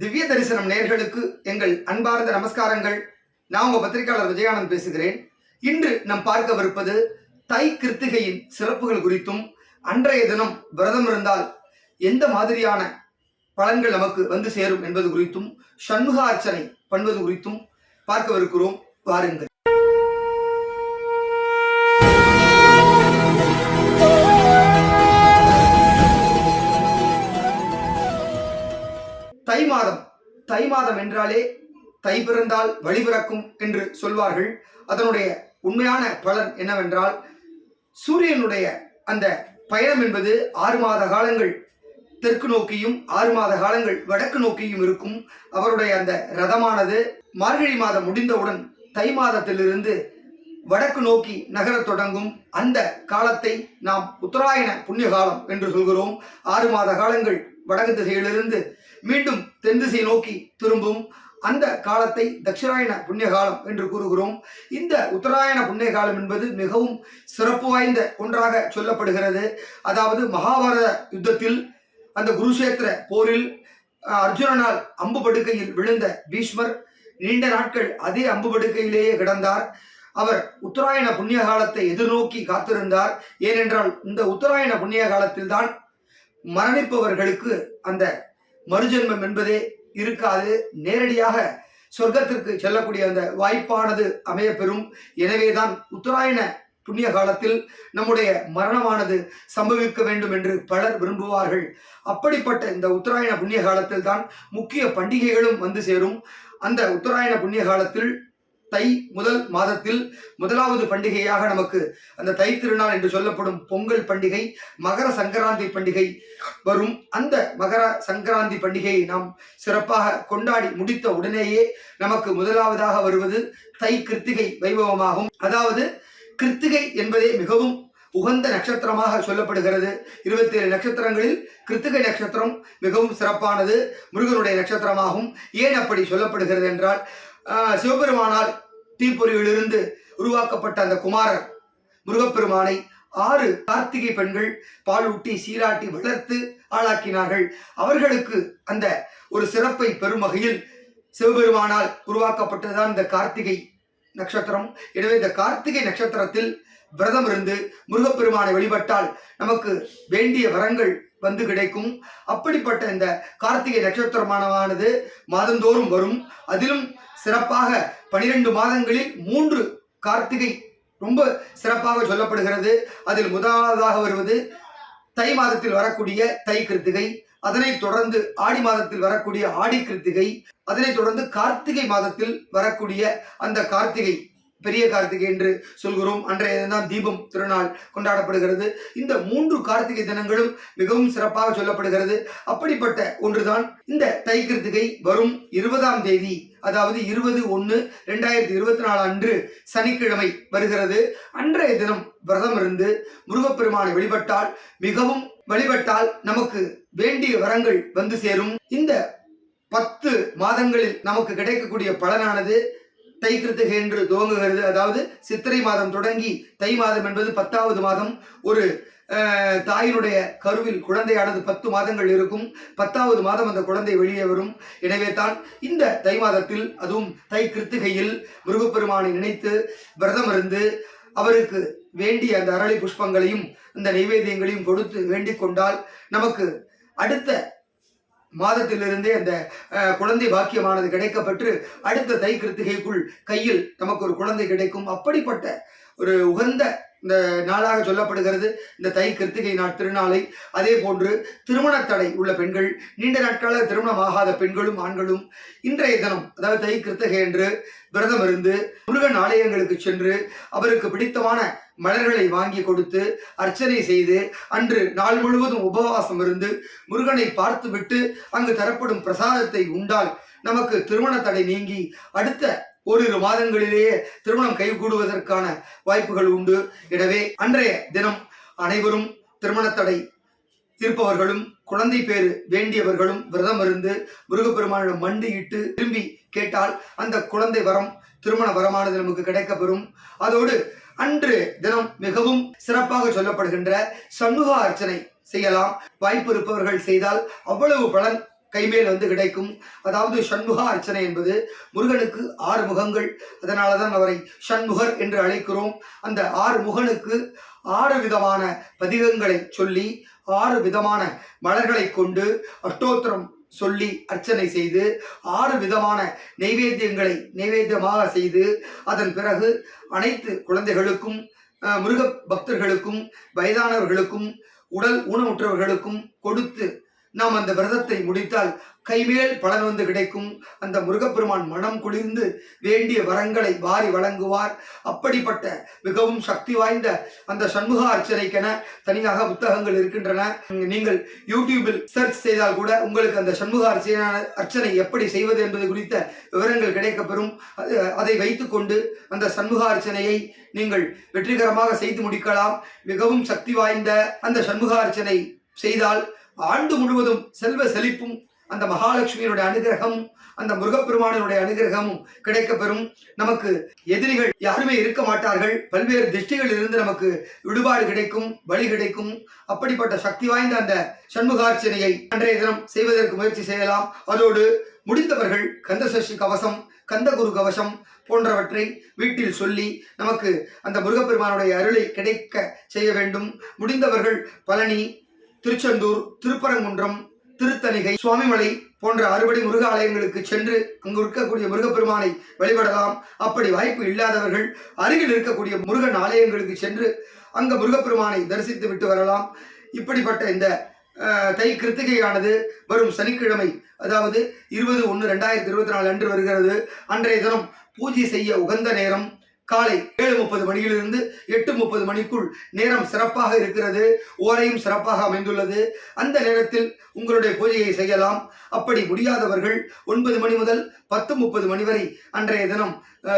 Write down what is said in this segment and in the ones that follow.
திவ்ய தரிசனம் நேர்களுக்கு எங்கள் அன்பார்ந்த நமஸ்காரங்கள். நான் உங்க பத்திரிகையாளர் விஜயானந்த் பேசுகிறேன். இன்று நாம் பார்க்கவிருப்பது தை கிருத்திகையின் சிறப்புகள் குறித்தும் அன்றைய தினம் விரதம் இருந்தால் எந்த மாதிரியான பலன்கள் நமக்கு வந்து சேரும் என்பது குறித்தும் சண்முக அர்ச்சனை பண்ணுவது குறித்தும் பார்க்கவிருக்கிறோம். வாருங்கள். தை மாதம் என்றாலே தை பிறந்தால் வழி பிறக்கும் என்று சொல்வார்கள். அதனுடைய உண்மையான பலன் என்னவென்றால் சூரியனுடைய அந்த பயணம் என்பது ஆறு மாத காலங்கள் தெற்கு நோக்கியும் ஆறு மாத காலங்கள் வடக்கு நோக்கியும் இருக்கும். அவருடைய அந்த ரதமானது மார்கழி மாதம் முடிந்தவுடன் தை மாதத்திலிருந்து வடக்கு நோக்கி நகரத் தொடங்கும். அந்த காலத்தை நாம் உத்தராயண புண்ணிய காலம் என்று சொல்கிறோம். ஆறு மாத காலங்கள் வடக்கு திசையிலிருந்து மீண்டும் தென் திசை நோக்கி திரும்பும் அந்த காலத்தை தட்சிணாயன புண்ணிய காலம் என்று கூறுகிறோம். இந்த உத்தராயண புண்ணிய காலம் என்பது மிகவும் சிறப்பு வாய்ந்த ஒன்றாக சொல்லப்படுகிறது. அதாவது மகாபாரத யுத்தத்தில் அந்த குருஷேத்திர போரில் அர்ஜுனனால் அம்பு படுக்கையில் விழுந்த பீஷ்மர் நீண்ட நாட்கள் அதே அம்பு படுக்கையிலேயே கிடந்தார். அவர் உத்தராயண புண்ணிய காலத்தை எதிர்நோக்கி காத்திருந்தார். ஏனென்றால் இந்த உத்தராயண புண்ணிய காலத்தில் தான் மரணிப்பவர்களுக்கு அந்த மறுஜென்மம் என்பதே இருக்காது. நேரடியாக சொர்க்கத்திற்கு செல்லக்கூடிய அந்த வாய்ப்பானது அமையப்பெறும். எனவேதான் உத்தராயண புண்ணிய காலத்தில் நம்முடைய மரணமானது சம்பவிக்க வேண்டும் என்று பலர் விரும்புவார்கள். அப்படிப்பட்ட இந்த உத்தராயண புண்ணிய காலத்தில் தான் முக்கிய பண்டிகைகளும் வந்து சேரும். அந்த உத்தராயண புண்ணிய காலத்தில் தை முதல் மாதத்தில் முதலாவது பண்டிகையாக நமக்கு அந்த தை திருநாள் என்று சொல்லப்படும் பொங்கல் பண்டிகை மகர சங்கராந்தி பண்டிகை வரும். அந்த மகர சங்கராந்தி பண்டிகையை நாம் சிறப்பாக கொண்டாடி முடித்த உடனேயே நமக்கு முதலாவதாக வருவது தை கிருத்திகை வைபவமாகும். அதாவது கிருத்திகை என்பதே மிகவும் உகந்த நட்சத்திரமாக சொல்லப்படுகிறது. இருபத்தி ஏழு நட்சத்திரங்களில் கிருத்திகை நட்சத்திரம் மிகவும் சிறப்பானது முருகனுடைய நட்சத்திரமாகும். ஏன் அப்படி சொல்லப்படுகிறது என்றால் சிவபெருமானால் தீப்பொறியிலிருந்து உருவாக்கப்பட்ட அந்த குமாரர் முருகப்பெருமானை ஆறு கார்த்திகை பெண்கள் பாலூட்டி சீராட்டி வளர்த்து ஆளாக்கினார்கள். அவர்களுக்கு அந்த ஒரு சிறப்பை பெறும் வகையில் சிவபெருமானால் உருவாக்கப்பட்டதுதான் இந்த கார்த்திகை நட்சத்திரம். எனவே இந்த கார்த்திகை நட்சத்திரத்தில் விரதம் இருந்து முருகப்பெருமானை வழிபட்டால் நமக்கு வேண்டிய வரங்கள் வந்து கிடைக்கும். அப்படிப்பட்ட இந்த கார்த்திகை நட்சத்திரமானது மாதந்தோறும் வரும். அதிலும் சிறப்பாக பனிரெண்டு மாதங்களில் மூன்று கார்த்திகை ரொம்ப சிறப்பாக சொல்லப்படுகிறது. அதில் முதலாவதாக வருவது தை மாதத்தில் வரக்கூடிய தை கிருத்திகை. அதனைத் தொடர்ந்து ஆடி மாதத்தில் வரக்கூடிய ஆடி கிருத்திகை. அதனைத் தொடர்ந்து கார்த்திகை மாதத்தில் வரக்கூடிய அந்த கார்த்திகை. பெரிய கார்த்திகை என்று சொல்கிறோம். அன்றைய தினம் தீபம் திருநாள் கொண்டாடப்படுகிறது. இந்த மூன்று கார்த்திகை தினங்களும் மிகவும் சிறப்பாக சொல்லப்படுகிறது. அப்படிப்பட்ட ஒன்றுதான் இந்த தை கிருத்திகை வரும் இருபதாம் தேதி அதாவது இருபது ஒன்று ரெண்டாயிரத்தி இருபத்தி நாலு அன்று சனிக்கிழமை வருகிறது. அன்றைய தினம் விரதம் இருந்து முருகப்பெருமானை வழிபட்டால் மிகவும் வழிபட்டால் நமக்கு வேண்டிய வரங்கள் வந்து சேரும். இந்த பத்து மாதங்களில் நமக்கு கிடைக்கக்கூடிய பலனானது தை கிருத்திகை என்று துவங்குகிறது. அதாவது சித்திரை மாதம் தொடங்கி தை மாதம் என்பது பத்தாவது மாதம். ஒரு தாயினுடைய கருவில் குழந்தையானது பத்து மாதங்கள் இருக்கும். பத்தாவது மாதம் அந்த குழந்தை வெளியே வரும். எனவே தான் இந்த தை மாதத்தில் அதுவும் தை கிருத்திகையில் முருகப்பெருமானை நினைத்து விரதம் இருந்து அவருக்கு வேண்டிய அந்த அரளி புஷ்பங்களையும் இந்த நைவேத்தியங்களையும் கொடுத்து வேண்டிக் கொண்டால் நமக்கு அடுத்த மாதத்திலிருந்தே அந்த குழந்தை பாக்கியமானது கிடைக்கப்பெற்று அடுத்த தை கிருத்திகைக்குள் கையில் நமக்கு ஒரு குழந்தை கிடைக்கும். அப்படிப்பட்ட ஒரு உகந்த இந்த நாளாக சொல்லப்படுகிறது இந்த தை கிருத்திகை நாள் திருநாளை. அதே போன்று திருமண தடை உள்ள பெண்கள் நீண்ட நாட்களாக திருமணமாகாத பெண்களும் ஆண்களும் இன்றைய தினம் அதாவது தை கிருத்திகை என்று விரதம் இருந்து முருகன் ஆலயங்களுக்கு சென்று அவருக்கு பிடித்தமான மலர்களை வாங்கி கொடுத்து அர்ச்சனை செய்து அன்று நாள் முழுவதும் உபவாசம் இருந்து முருகனை பார்த்துவிட்டு அங்கு தரப்படும் பிரசாதத்தை உண்டால் நமக்கு திருமண தடை நீங்கி அடுத்த ஓரிரு மாதங்களிலேயே திருமணம் கைகூடுவதற்கான வாய்ப்புகள் உண்டு. எனவே அன்றைய தினம் அனைவரும் திருமண தடை இருப்பவர்களும் குழந்தை பேர் வேண்டியவர்களும் விரதம் இருந்து முருகப்பெருமானிடம் மண்டியிட்டு திரும்பி கேட்டால் அந்த குழந்தை வரம் திருமண வரமானது நமக்கு கிடைக்கப்பெறும். அதோடு அன்று தினம் மிகவும் சிறப்பாக சொல்லப்படுகின்ற சண்முக அர்ச்சனை செய்யலாம். வாய்ப்பு இருப்பவர்கள் செய்தால் அவ்வளவு பலன் கைமேல் வந்து கிடைக்கும். அதாவது சண்முகா அர்ச்சனை என்பது முருகனுக்கு ஆறு முகங்கள். அதனால தான் அவரை சண்முகர் என்று அழைக்கிறோம். அந்த ஆறு முகனுக்கு ஆறு விதமான பதிகங்களை சொல்லி ஆறு விதமான மலர்களை கொண்டு அஷ்டோத்திரம் சொல்லி அர்ச்சனை செய்து ஆறு விதமான நைவேத்தியங்களை நைவேத்தியமாக செய்து அதன் பிறகு அனைத்து குழந்தைகளுக்கும் முருக பக்தர்களுக்கும் வயதானவர்களுக்கும் உடல் ஊனமுற்றவர்களுக்கும் கொடுத்து நாம் அந்த விரதத்தை முடித்தால் கைமேல் பலன் வந்து கிடைக்கும். அந்த முருகப்பெருமான் மனம் குளிர்ந்து வேண்டிய வரங்களை வாரி வழங்குவார். அப்படிப்பட்ட மிகவும் சக்தி வாய்ந்த அந்த சண்முக அர்ச்சனைக்கென தனியாக புத்தகங்கள் இருக்கின்றன. நீங்கள் யூடியூபில் சர்ச் செய்தால் கூட உங்களுக்கு அந்த சண்முக அர்ச்சனையான அர்ச்சனை எப்படி செய்வது என்பது குறித்த விவரங்கள் கிடைக்கப்பெறும். அது- அதை வைத்துக்கொண்டு அந்த சண்முக அர்ச்சனையை நீங்கள் வெற்றிகரமாக செய்து முடிக்கலாம். மிகவும் சக்தி வாய்ந்த அந்த சண்முக அர்ச்சனை செய்தால் ஆண்டு முழுவதும் செல்வ செழிப்பும் அந்த மகாலட்சுமியினுடைய அனுகிரகம் அந்த முருகப்பெருமானினுடைய அனுகிரகமும் கிடைக்கப்பெறும். நமக்கு எதிரிகள் யாருமே இருக்க மாட்டார்கள். பல்வேறு திருஷ்டிகளில் இருந்து நமக்கு விடுபாடு கிடைக்கும் வழி கிடைக்கும். அப்படிப்பட்ட சக்தி வாய்ந்த அந்த சண்முகார்ச்சனையை அன்றைய தினம் செய்வதற்கு முயற்சி செய்யலாம். அதோடு முடிந்தவர்கள் கந்தசஷ்டி கவசம் கந்தகுரு கவசம் போன்றவற்றை வீட்டில் சொல்லி நமக்கு அந்த முருகப்பெருமானுடைய அருளை கிடைக்க செய்ய வேண்டும். முடிந்தவர்கள் பழனி திருச்செந்தூர் திருப்பரங்குன்றம் திருத்தணிகை சுவாமிமலை போன்ற அறுபடை முருக ஆலயங்களுக்கு சென்று அங்கு இருக்கக்கூடிய முருகப்பெருமானை வழிபடலாம். அப்படி வாய்ப்பு இல்லாதவர்கள் அருகில் இருக்கக்கூடிய முருகன் ஆலயங்களுக்கு சென்று அங்க முருகப்பெருமானை தரிசித்து விட்டு வரலாம். இப்படிப்பட்ட இந்த அஹ், தை கிருத்திகையானது வரும் சனிக்கிழமை அதாவது இருபது ஒன்று ரெண்டாயிரத்தி இருபத்தி நாலு அன்று வருகிறது. அன்றைய தினம் பூஜை செய்ய உகந்த நேரம். காலை ஏழு முப்பது மணியிலிருந்து எட்டு முப்பது மணிக்குள் நேரம் சிறப்பாக இருக்கிறது. ஓரையும் சிறப்பாக அமைந்துள்ளது. அந்த நேரத்தில் உங்களுடைய பூஜையை செய்யலாம். அப்படி முடியாதவர்கள் ஒன்பது மணி முதல் பத்து முப்பது மணி வரை அன்றைய தினம்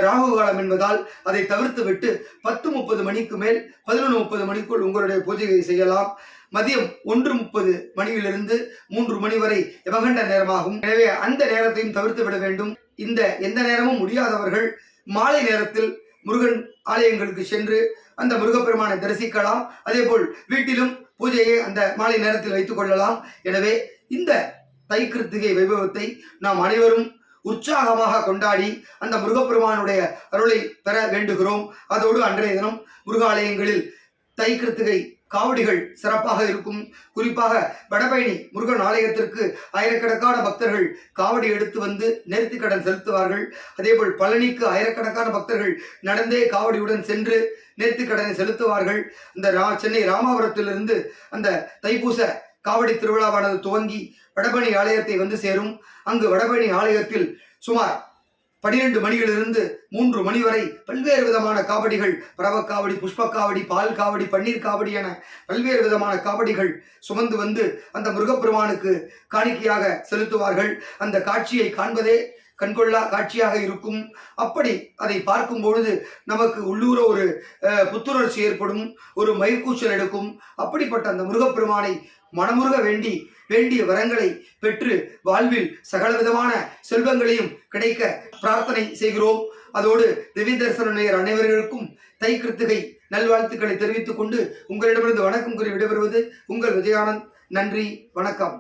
ராகு காலம் என்பதால் அதை தவிர்த்து விட்டு பத்து முப்பது மணிக்கு மேல் பதினொன்று முப்பது மணிக்குள் உங்களுடைய பூஜையை செய்யலாம். மதியம் ஒன்று முப்பது மணியிலிருந்து மூன்று மணி வரை யமகண்ட நேரமாகும். எனவே அந்த நேரத்தையும் தவிர்த்து விட வேண்டும். இந்த எந்த நேரமும் முடியாதவர்கள் மாலை நேரத்தில் முருகன் ஆலயங்களுக்கு சென்று அந்த முருகப்பெருமானை தரிசிக்கலாம். அதேபோல் வீட்டிலும் பூஜையை அந்த மாலை நேரத்தில் வைத்துக் கொள்ளலாம். எனவே இந்த தை கிருத்திகை வைபவத்தை நாம் அனைவரும் உற்சாகமாக கொண்டாடி அந்த முருகப்பெருமானுடைய அருளை பெற வேண்டுகிறோம். அதோடு அன்றைய தினம் முருகாலயங்களில் தை கிருத்திகை காவடிகள் சிறப்பாக இருக்கும். குறிப்பாக வடபயணி முருகன் ஆலயத்திற்கு ஆயிரக்கணக்கான பக்தர்கள் காவடி எடுத்து வந்து நேர்த்திக்கடன் செலுத்துவார்கள். அதேபோல் பழனிக்கு ஆயிரக்கணக்கான பக்தர்கள் நடந்தே காவடியுடன் சென்று நேர்த்திக்கடனை செலுத்துவார்கள். இந்த ரா சென்னை ராமாபுரத்திலிருந்து அந்த தைப்பூச காவடி திருவிழாவானது துவங்கி வடபழனி ஆலயத்தை வந்து சேரும். அங்கு வடபழனி ஆலயத்தில் சுமார் பனிரெண்டு மணியிலிருந்து மூன்று மணி வரை பல்வேறு விதமான காவடிகள் பரவ காவடி புஷ்ப காவடி பால் காவடி பன்னீர் காவடி என பல்வேறு விதமான காவடிகள் சுமந்து வந்து அந்த முருகப்பெருமானுக்கு காணிக்கையாக செலுத்துவார்கள். அந்த காட்சியை காண்பதே கண்கொள்ளா காட்சியாக இருக்கும். அப்படி அதை பார்க்கும் பொழுது நமக்கு உள்ளூர ஒரு புத்துணர்ச்சி ஏற்படும் ஒரு மயிர்கூச்சல் எடுக்கும். அப்படிப்பட்ட அந்த முருகப்பெருமானை மனமுருக வேண்டி வேண்டிய வரங்களை பெற்று வாழ்வில் சகலவிதமான செல்வங்களையும் கிடைக்க பிரார்த்தனை செய்கிறோம். அதோடு திவ்ய தரிசன நேயர் அனைவர்களுக்கும் தை கிருத்துகை நல்வாழ்த்துக்களை தெரிவித்துக் கொண்டு உங்களிடமிருந்து வணக்கம் கூறி விடைபெறுவது உங்கள் விஜயானந்த். நன்றி வணக்கம்.